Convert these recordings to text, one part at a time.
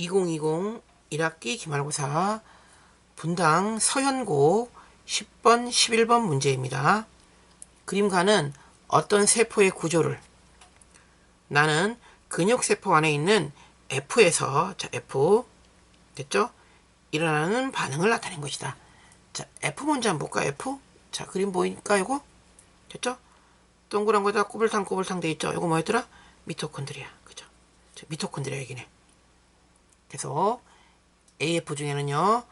2020 1학기 기말고사 분당 서현고 10번, 11번 문제입니다. 그림과는 어떤 세포의 구조를 나는 근육세포 안에 있는 F에서 자 F 됐죠? 일어나는 반응을 나타낸 것이다. 자 F 먼저 한번 볼까 F? 자 그림 보이니까 이거 됐죠? 동그란 거다 꼬불탕 꼬불탕 돼 있죠? 이거 뭐였더라? 미토콘드리아 그죠? 자, 미토콘드리아 얘기네. 그래서 AF 중에는요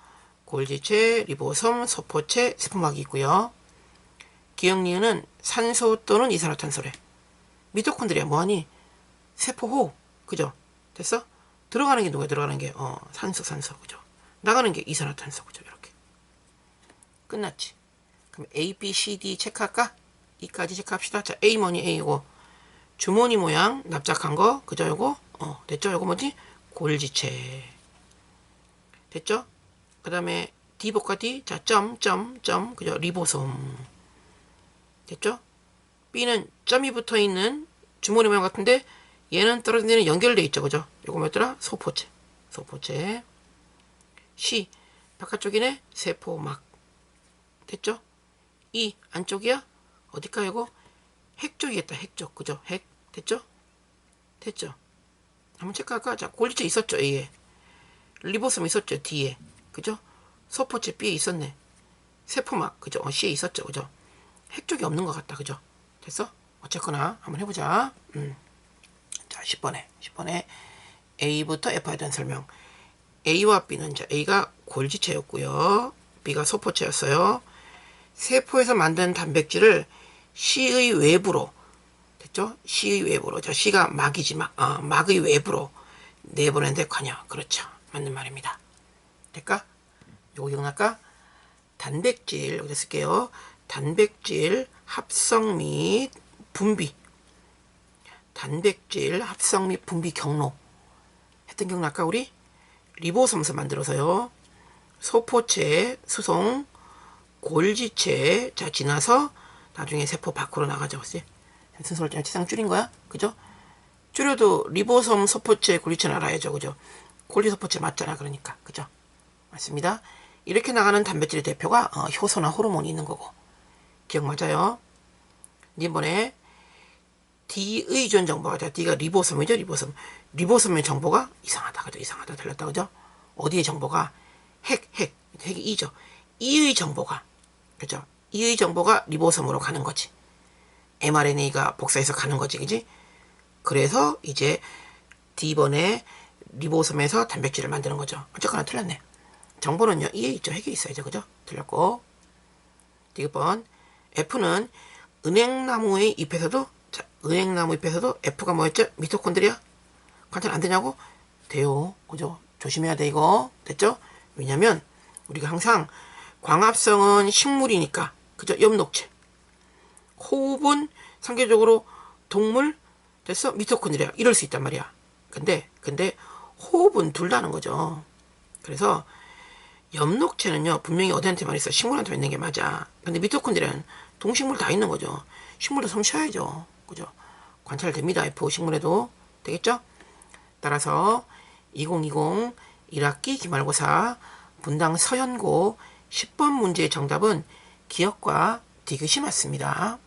골지체, 리보솜, 소포체, 세포막이 있고요. 기억니은은 산소 또는 이산화탄소래. 미토콘드리아 뭐하니? 세포호 그죠? 됐어? 들어가는 게 누가 들어가는 게 어, 산소 산소 그죠? 나가는 게 이산화탄소 그죠? 이렇게 끝났지. 그럼 A, B, C, D 체크할까? 이까지 체크합시다. 자, A 뭐니 A고 주머니 모양 납작한 거 그죠? 요거 어 됐죠? 요거 뭐지? 골지체 됐죠? 그 다음에 볼까 D? 자, 점, 점, 점 그죠? 리보솜 됐죠? B는 점이 붙어 있는 주머니 모양 같은데 얘는 떨어진 데는 연결돼 있죠, 그죠? 요거 뭐였더라? 소포체, 소포체. C 바깥쪽이네 세포막 됐죠? E 안쪽이야 어디까 이거 핵 쪽이겠다, 핵 쪽, 그죠? 핵 됐죠? 됐죠? 한번 체크할까? 자, 골지체 있었죠, A에. 리보솜 있었죠, D에. 그죠? 소포체 B에 있었네. 세포막, 그죠? 어, C에 있었죠, 그죠? 핵 쪽이 없는 것 같다, 그죠? 됐어? 어쨌거나 한번 해보자. 음. 자, 10번에 10번에 A부터 F에 대한 설명. A와 B는 자, A가 골지체였고요. B가 소포체였어요. 세포에서 만든 단백질을 C의 외부로 됐죠? C의 외부로. 자, C가 막이지 막, 어, 막의 외부로 내보내는데 관여. 그렇죠. 맞는 말입니다. 될까? 요거 기억날까? 단백질 여기다 쓸게요. 단백질 합성 및 분비 단백질 합성 및 분비 경로 했던 기억날까 우리? 리보솜에서 만들어서요. 소포체, 수송, 골지체 자 지나서 나중에 세포 밖으로 나가죠. 그치? 좀 지상 줄인 거야. 그죠? 줄여도 리보솜, 소포체, 골지체는 알아야죠. 그죠? 골지 소포체 맞잖아. 그러니까. 그죠? 맞습니다. 이렇게 나가는 단백질의 대표가 어, 효소나 호르몬이 있는 거고. 기억 맞아요? 이번에 D의 존 정보가 자 D가 리보솜이죠 리보솜 리보솜의 정보가 이상하다 그죠 이상하다 들렸다 그죠 어디의 정보가 핵 핵 핵이 E죠 E의 정보가 그죠 E의 정보가 리보솜으로 가는 거지 mRNA가 복사해서 가는 거지 그지 그래서 이제 D번에 리보솜에서 단백질을 만드는 거죠 어쨌거나 틀렸네 정보는요 E에 있죠 핵에 있어야죠 그죠 틀렸고 D번 F는 은행나무의 잎에서도 자, 은행나무 잎에서도 F가 뭐였죠? 미토콘드리아? 관찰 안 되냐고? 돼요. 그죠? 조심해야 돼 이거. 됐죠? 왜냐면 우리가 항상 광합성은 식물이니까 그죠? 엽록체. 호흡은 상대적으로 동물 됐어? 미토콘드리아 이럴 수 있단 말이야. 근데 근데 호흡은 둘 다는 거죠. 그래서 엽록체는요 분명히 어디한테만 있어 식물한테 있는 게 맞아. 근데 미토콘드리아는 동식물 다 있는 거죠. 식물도 숨 쉬어야죠. 그죠? 관찰됩니다. F 식물에도 되겠죠? 따라서 2020 1학기 기말고사 분당 서현고 10번 문제의 정답은 기억과 디귿이 맞습니다.